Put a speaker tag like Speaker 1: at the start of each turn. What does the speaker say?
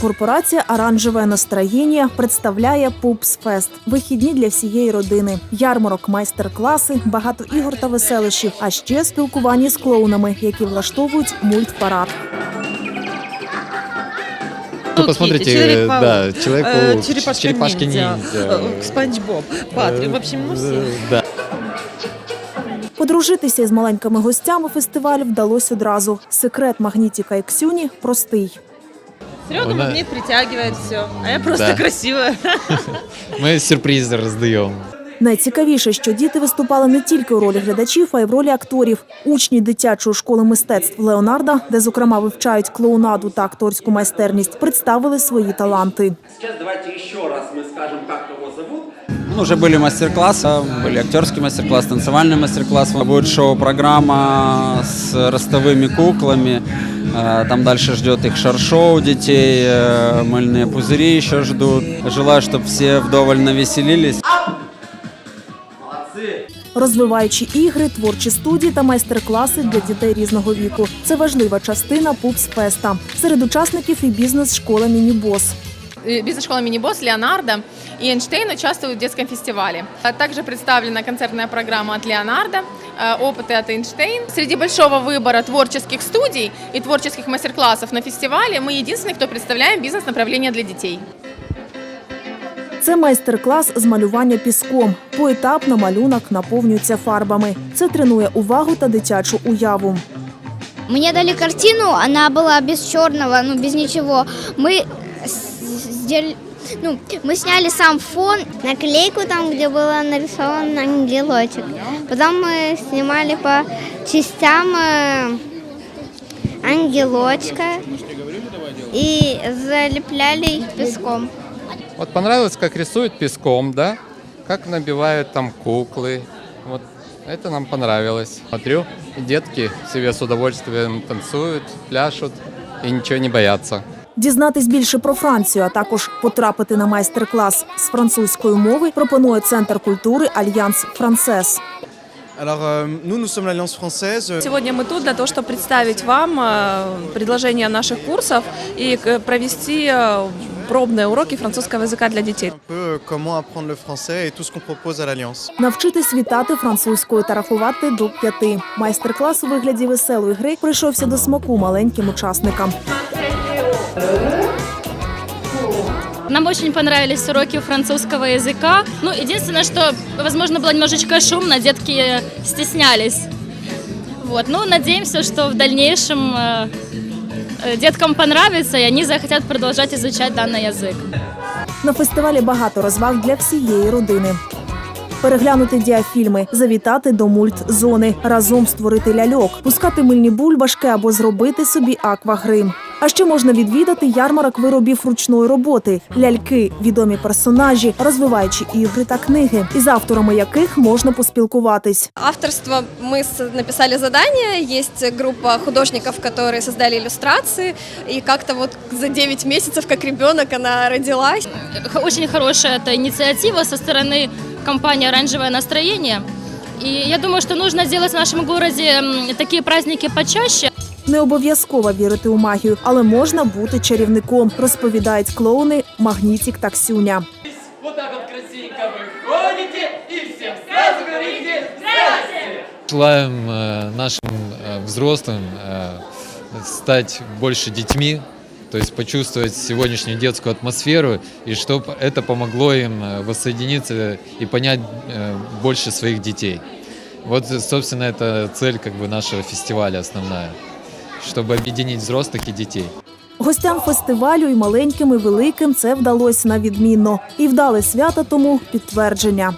Speaker 1: Корпорація Оранжеве настроєння представляє Пупс Фест. Вихідні для всієї родини. Ярмарок, майстер-класи, багато ігор та веселищів, а ще спілкування з клоунами, які влаштовують мультпарад.
Speaker 2: Ну, посмотрите,
Speaker 3: Человек-паук,
Speaker 2: да, Человек-паук,
Speaker 3: э, черепашка,
Speaker 2: Черепашки
Speaker 3: ниндзя,
Speaker 2: ниндзя.
Speaker 3: э, Спанч Боб, Патрик. В общем, ну все.
Speaker 2: Э, Да.
Speaker 1: Подружитися із маленькими гостями фестивалю вдалося одразу. Секрет магнітіка і Ксюні простий.
Speaker 3: Серега
Speaker 2: Она-
Speaker 3: магнит притягивает все, а я просто
Speaker 2: Да.
Speaker 3: красивая.
Speaker 2: Мы сюрпризы раздаем.
Speaker 1: Найцікавіше, що діти виступали не тільки у ролі глядачів, а й в ролі акторів. Учні дитячої школи мистецтв Леонарда, де зокрема вивчають клоунаду та акторську майстерність, представили свої таланти.
Speaker 4: Сейчас давайте еще раз мы скажем, как его зовут.
Speaker 5: Ну, уже были мастер-классы, были актерский мастер-класс, танцевальный мастер-класс. Будет шоу-программа с ростовыми куклами. Э, Там дальше ждет их шар-шоу детей, э, мыльные пузыри еще ждут. Желаю, чтобы все вдоволь навеселились.
Speaker 1: Розвиваючі ігри, творчі студії та майстер-класи для дітей різного віку. Це важлива частина Пупс Феста. Серед учасників і бізнес-школа Мінібос.
Speaker 6: Э, Бизнес-школа «Мини-босс» Леонардо и Эйнштейн участвуют в детском фестивале. А Также представлена концертная программа от Леонардо, э, опыты от Эйнштейн. Среди большого выбора творческих студий и творческих мастер-классов на фестивале мы единственные, кто представляем бизнес-направление для детей.
Speaker 1: Це майстер-клас з малювання піском. Поетапно малюнок наповнюється фарбами. Це тренує увагу та дитячу уяву.
Speaker 7: Мне дали картину, она была без черного, ну без ничего. Мы с- Сделали, ну, мы сняли сам фон, наклейку там, где было нарисован ангелочек. Потом мы снимали по частям э, ангелочка и залепляли их песком.
Speaker 8: Вот понравилось, как рисуют песком, да? Как набивают там куклы. Вот это нам понравилось. Смотрю, детки себе с удовольствием танцуют, пляшут и ничего не боятся.
Speaker 1: Дізнатись більше про Францію, а також потрапити на майстер-клас з французької мови пропонує центр культури Альянс Францес.
Speaker 9: Alors, euh, nous, nous sommes l'Alliance française.
Speaker 3: Сегодня мы тут для того, чтобы представить вам э, предложение наших курсов и к- провести э, пробные уроки французского языка для детей.
Speaker 9: Un peu euh, comment apprendre le français et tout ce qu'on propose à l'Alliance.
Speaker 1: Навчитись вітати французькою та рахувати до п'яти. Майстер-клас у вигляді веселої гри прийшовся до смаку маленьким учасникам.
Speaker 10: Нам очень понравились уроки французского языка. Ну, единственное, что, возможно, было немножечко шумно, детки стеснялись. Вот, ну, надеемся, что в дальнейшем э, э, деткам понравится, и они захотят продолжать изучать данный язык.
Speaker 1: На фестивалі багато розваг для всієї родини. Переглянути діафільми, завітати до мультзони, разом створити ляльок, пускати мильні бульбашки або зробити собі аквагрим. А ще можна відвідати ярмарок виробів ручної роботи, ляльки, відомі персонажі, розвиваючі ігри та книги, із авторами яких можна поспілкуватись.
Speaker 11: Авторство мы с- написали задание, есть группа художников, которые создали иллюстрации, и как-то вот за 9 месяцев, как ребенок, она родилась.
Speaker 10: Х- Очень хорошая эта инициатива со стороны компании «Оранжевое настроение». И я думаю, что нужно делать в нашем городе м, такие праздники почаще.
Speaker 1: Не обов'язково вірити у магію, але можна бути чарівником, розповідають клоуни Магнітік та Ксюня.
Speaker 4: Вот так вот красивенько вы ходите и всем сразу говорите «Здрасте!»
Speaker 2: Желаем э, нашим э, взрослым э, стать больше детьми, то есть почувствовать сегодняшнюю детскую атмосферу, и чтобы это помогло им э, воссоединиться и понять э, больше своих детей. Вот, собственно, это цель как бы нашего фестиваля основная, чтобы объединить взрослых и детей.
Speaker 1: Гостям фестивалю і маленьким, і великим це вдалося на відмінно. І вдале свято тому підтвердження.